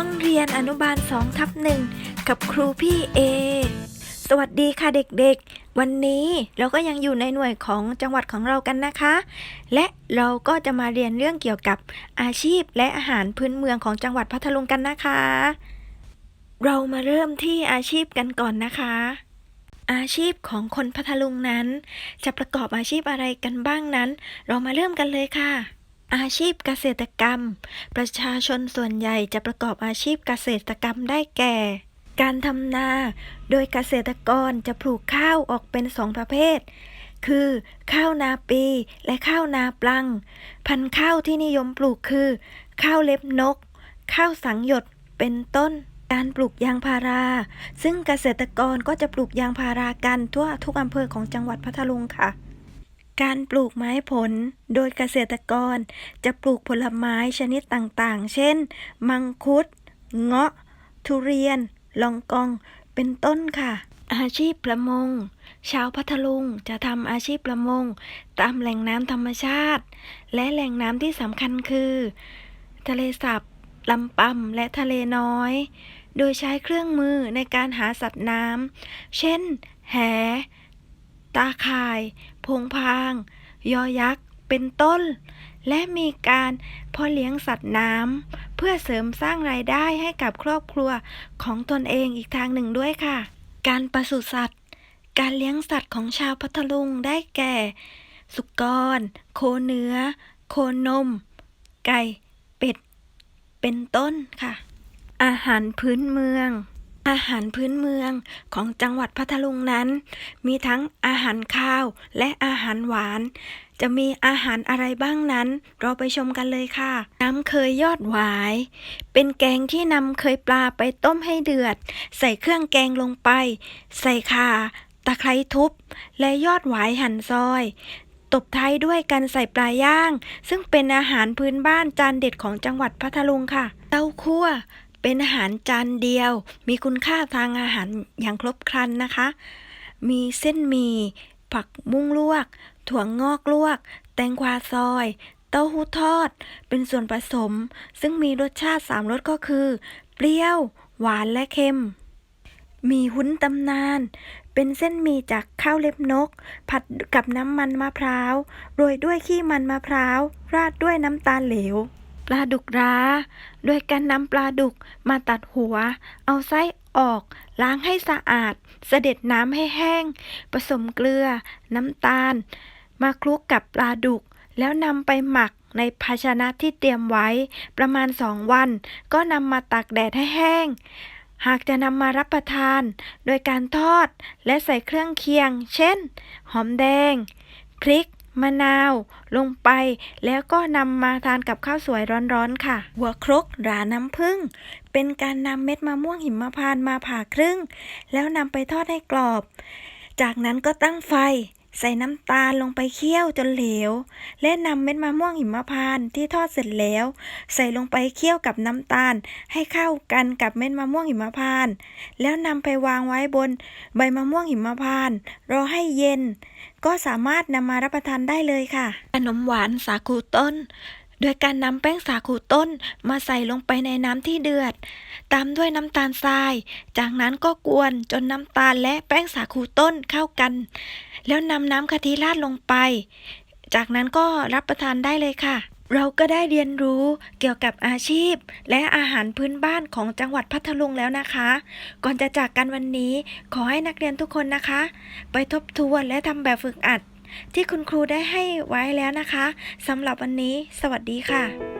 ห้องเรียนอนุบาล2ทับหนึ่งกับครูพี่เอ สวัสดีค่ะเด็กๆ วันนี้เราก็ยังอยู่ในหน่วยของจังหวัดของเรากันนะคะ และเราก็จะมาเรียนเรื่องเกี่ยวกับอาชีพและอาหารพื้นเมืองของจังหวัดพัทลุงกันนะคะ เรามาเริ่มที่อาชีพกันก่อนนะคะ อาชีพของคนพัทลุงนั้น จะประกอบอาชีพอะไรกันบ้างนั้น เรามาเริ่มกันเลยค่ะ อาชีพเกษตรกรรม ประชาชนส่วนใหญ่จะประกอบอาชีพเกษตรกรรมได้แก่ การทำนา โดยเกษตรกรจะปลูกข้าวออกเป็นสองประเภท คือ ข้าวนาปีและข้าวนาปลัง พันธุ์ข้าวที่นิยมปลูกคือ ข้าวเล็บนก ข้าวสังหยดเป็นต้นการปลูกยางพารา ซึ่งเกษตรกรก็จะปลูกยางพารากันทั่วทุกอำเภอของจังหวัดพัทลุงค่ะ การปลูกไม้ผล โดยเกษตรกรจะปลูกผลไม้ชนิดต่างๆ เช่น มังคุด เงาะ ทุเรียน ลองกอง เป็นต้นค่ะ อาชีพประมง ชาวพัทลุงจะทำอาชีพประมง ตามแหล่งน้ำธรรมชาติ และแหล่งน้ำที่สำคัญคือ ทะเลสาบลำปำและทะเลน้อย โดยใช้เครื่องมือในการหาสัตว์น้ำ เช่น แห ตาข่าย พงพาง ยอยักษ์ เป็นต้น และมีการเพ่อเลี้ยงสัตว์น้ำเพื่อเสริมสร้างรายได้ให้กับครอบครัวของตนเองอีกทางหนึ่งด้วยค่ะ การปศุสัตว์ การเลี้ยงสัตว์ของชาวพัทลุงได้แก่ สุกร โคเนื้อ โคนม ไก่ เป็ด เป็นต้นค่ะ อาหารพื้นเมือง อาหารพื้นเมืองของจังหวัดพัทลุงนั้น มีทั้งอาหารข้าวและอาหารหวาน จะมีอาหารอะไรบ้างนั้น เราไปชมกันเลยค่ะ น้ำเคยยอดหวาย เป็นแกงที่นำเคยปลาไปต้มให้เดือด ใส่เครื่องแกงลงไป ใส่ข่าตะไคร้ทุบ และยอดหวายหั่นซอย ตบท้ายด้วยการใส่ปลาย่าง ซึ่งเป็นอาหารพื้นบ้านจานเด็ดของจังหวัดพัทลุงค่ะ เต้าคั่ว เป็นอาหารจานเดียว มีคุณค่าทางอาหารอย่างครบครันนะคะ มีเส้นหมี่ผักบุ้งลวก ถั่วงอกลวก แตงกวาซอย เต้าหู้ทอด เป็นส่วนผสม ซึ่งมีรสชาติสามรสก็คือ เปรี้ยว หวานและเค็ม มีหุ้นตำนาน เป็นเส้นหมี่จากข้าวเล็บนก ผัดกับน้ำมันมะพร้าว โรยด้วยขี้มันมะพร้าว ราดด้วยน้ำตาลเหลว ปลาดุกร้า โดยการนำปลาดุกมาตัดหัว เอาไส้ออก ล้างให้สะอาด เสด็จน้ำให้แห้ง ผสมเกลือ น้ำตาล มาคลุกกับปลาดุก แล้วนำไปหมักในภาชนะที่เตรียมไว้ ประมาณสองวัน ก็นำมาตากแดดให้แห้ง หากจะนำมารับประทาน โดยการทอดและใส่เครื่องเคียง เช่น หอมแดง พริก มะนาว ลงไปแล้วก็นำมาทานกับข้าวสวยร้อนๆค่ะ หัวครกราน้ำผึ้งเป็นการนำเม็ดมะม่วงหิมพานต์มาผ่าครึ่ง แล้วนำไปทอดให้กรอบ จากนั้นก็ตั้งไฟ ใส่น้ำตาลลงไปเคี่ยวจนเหลว และนำเม็ดมะม่วงหิมพานต์ที่ทอดเสร็จแล้ว ใส่ลงไปเคี่ยวกับน้ำตาล ให้เข้ากันกับเม็ดมะม่วงหิมพานต์แล้วนำไปวางไว้บนใบมะม่วงหิมพานต์รอให้เย็น ก็สามารถนำมารับประทานได้เลยค่ะ ขนมหวานสาคูต้น โดยการนำแป้งสาคูต้นมาใส่ลงไปในน้ำที่เดือด ตามด้วยน้ำตาลทราย จากนั้นก็กวนจนน้ำตาลและแป้งสาคูต้นเข้ากัน แล้วนำน้ำกะทิราดลงไป จากนั้นก็รับประทานได้เลยค่ะ เราก็ได้เรียนรู้เกี่ยวกับอาชีพ และอาหารพื้นบ้านของจังหวัดพัทลุงแล้วนะคะ ก่อนจะจากกันวันนี้ขอให้นักเรียนทุกคนนะคะ ไปทบทวนและทำแบบฝึกอัด ที่คุณครูได้ให้ไว้แล้วนะคะสำหรับวันนี้ สวัสดีค่ะ